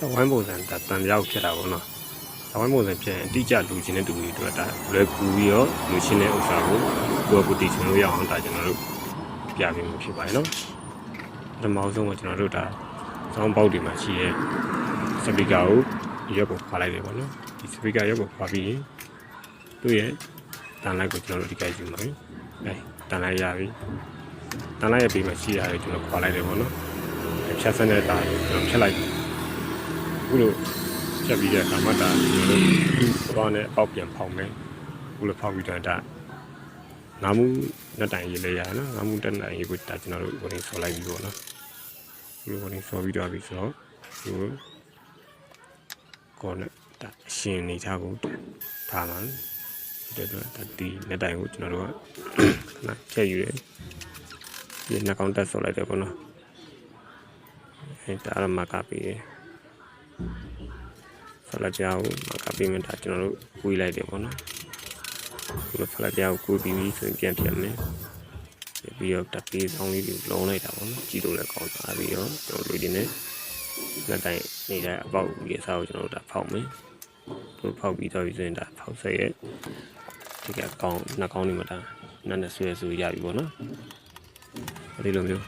စဝိုင်းပုံစံဒါတန်ပြောက်ဖြစ်တာပေါ့နော်စဝိုင်းပုံစံဖြစ်ရင်အတိအကျလူချင်းတဲ့တူတွေအတွက်ဒါလွယ်ကူပြီးတော့လူချင်းတဲ့ဥစ္စာကိုကိုယ့်ကိုယ်တည်ချင်လို့ရအောင်ဒါကျွန်တော်တို့ပြပေးမှုဖြစ်ပါတယ်နော်ပထမဆုံးကကျွန်တော်တို့ဒါစောင်းပေါက်တွေမှာရှိတဲ့စပီကာကိုဒီရက်ကိုခွာလိုက်တယ်ပေါ့နော်ဒီစပီကာရက်ကိုခွာပြီးရင်သူ့ရဲ့တန်လိုက်ကိုကျွန်တော်တို့ဒီကယူမှာပြီအဲတန်လိုက်ရပြီတန်လိုက်ရပြီးမှရှိရတယ်ကျွန်တော်ခွာလိုက်တယ်ပေါ့နော်ဖြတ်စတဲ့တာကိုကျွန်တော်ဖြတ်လိုက် အခုလိုဖြတ်ပြီးတဲ့အခါမှာဒါကျွန်တော်တို့ဒီဘောနဲ့အောက်ပြန်ဖောက်မယ်အခုလိုဖောက်ပြီးတော့ဒါငါမှုနှစ်တိုင်ရေးလဲရနော်ငါမှုတက်တိုင်ရေးကိုဒါကျွန်တော်တို့ဝင်ဆော်လိုက်ပြီးပေါ့နော်ဒီလိုဝင်ဆော်ပြီးတော့ပြီးဆိုတော့ဒီကောနဲ့ဒါအရှင်နေထားကိုထားမှာဒီတော့ဒါဒီနှစ်တိုင်ကိုကျွန်တော်တို့ကခဏချက်ယူတယ်ဒီနှာခေါင်းတက်ဆော်လိုက်တယ်ပေါ့နော်အဲဒါရမကပေးတယ် ဖလာကြောင်မကပေးမှဒါကျွန်တော်တို့ဝီးလိုက်တယ်ပေါ့နော်ဒီလိုဖလာကြောင်ကိုပြီးပြီးဆိုရင်ပြန်ပြန်မယ်ပြီးတော့တပ်ပေးဆောင်လေးတွေလုံးလိုက်တာပေါ့နော်ကြည့်လို့လည်းကောင်းတာပြီးတော့ကျွန်တော်တို့ဒီနေ့လက်တိုင်နေတဲ့အပေါက်ဒီအစားကိုကျွန်တော်တို့ဒါဖောက်မယ်သူဖောက်ပြီးတော့ပြီးဆိုရင်ဒါဖောက်ဆက်ရဲ့ဒီကကောင်းနှာကောင်းနေမှာဒါနက်နဲ့ဆွဲဆွဲရပြီပေါ့နော်ဒီလိုမျိုး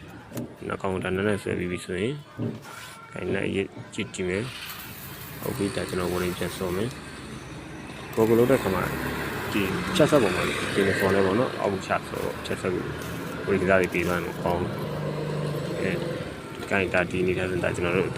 နှာကောင်းဒါနက်နဲ့ဆွဲပြီးပြီဆိုရင်ခိုင်နဲ့ရကြည့်ကြည့်မယ် ဟုတ်ပြီဒါကျွန်တော်ဝင်ပြန်ဆော်မယ်ကိုကလို့တဲ့ခါမှာဒီချက်ဆက်ပုံမှာဒီလိုဆော်နေပေါ့နော်အောက်ချက်ဆိုချက်ဆက်ကိုဝေကစားတွေပြီးမှန်းကောင်းတယ်အဲဒီကိုင်တာဒီနေတဲ့စင်တာကျွန်တော်တို့